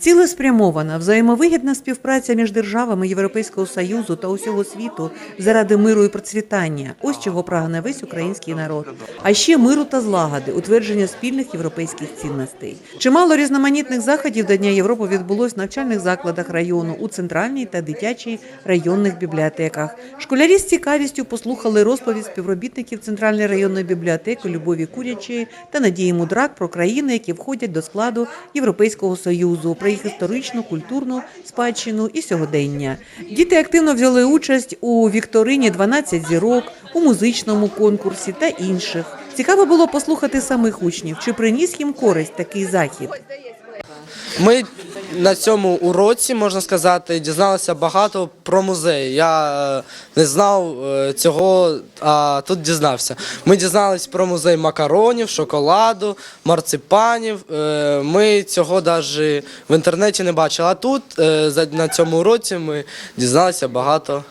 Цілеспрямована взаємовигідна співпраця між державами Європейського союзу та усього світу заради миру і процвітання. Ось чого прагне весь український народ. А ще миру та злагоди, утвердження спільних європейських цінностей. Чимало різноманітних заходів до Дня Європи відбулось в навчальних закладах району у центральній та дитячій районних бібліотеках. Школярі з цікавістю послухали розповідь співробітників Центральної районної бібліотеки Любові Курячої та Надії Мудрак про країни, які входять до складу Європейського союзу, їх історичну, культурну спадщину і сьогодення. Діти активно взяли участь у вікторині «12 зірок, у музичному конкурсі та інших. Цікаво було послухати самих учнів, чи приніс їм користь такий захід. Ми на цьому уроці, можна сказати, дізналися багато про музей. Я е, не знав е, цього, а тут дізнався. Ми дізналися про музей макаронів, шоколаду, марципанів. Е, Ми цього навіть в інтернеті не бачили. А тут на цьому уроці ми дізналися багато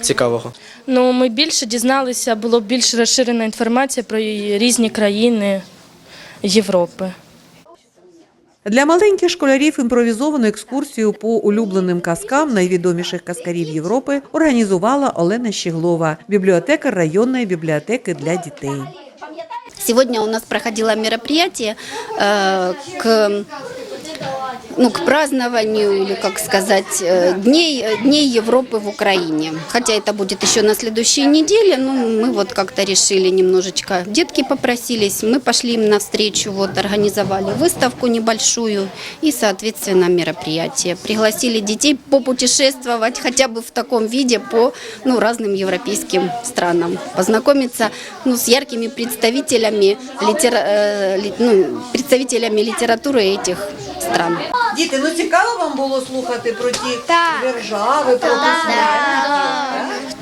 цікавого. Ну, ми більше дізналися, було більш розширена інформація про різні країни Європи. Для маленьких школярів імпровізовану екскурсію по улюбленим казкам найвідоміших казкарів Європи організувала Олена Щеглова, бібліотекар районної бібліотеки для дітей. Сегодня у нас проходило мероприятие э, к, ну, к празднованию, или как сказать, э, дней, дней Европы в Украине. Хотя это будет еще на следующей неделе, но мы вот как-то решили немножечко. Детки попросились, мы пошли им навстречу, вот организовали выставку небольшую и, соответственно, мероприятие. Пригласили детей попутешествовать хотя бы в таком виде по ну, разным европейским странам, познакомиться ну, с яркими представителями, литера, э, ну, представителями литературы этих стран. Діти, ну цікаво вам було слухати про ті держави, про письменників.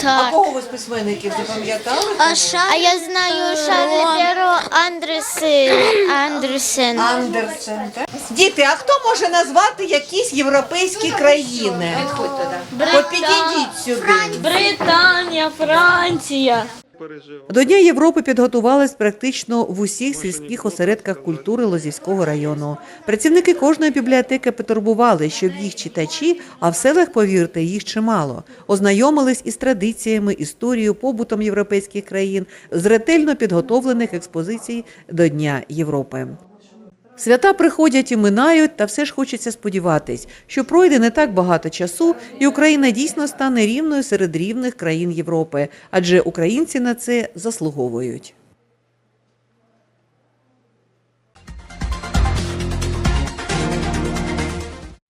А кого ви з письменників запам'ятали? А я знаю Шарль Перо Андресен. Андресен. Андерсен. так? Діти, а хто може назвати якісь європейські країни? От підійдіть сюди. Британія, Франція. До Дня Європи підготувались практично в усіх сільських осередках культури Лозівського району. Працівники кожної бібліотеки потурбували, щоб їх читачі, а в селах, повірте, їх чимало, ознайомились із традиціями, історією, побутом європейських країн з ретельно підготовлених експозицій до Дня Європи. Свята приходять і минають, та все ж хочеться сподіватись, що пройде не так багато часу, і Україна дійсно стане рівною серед рівних країн Європи, адже українці на це заслуговують.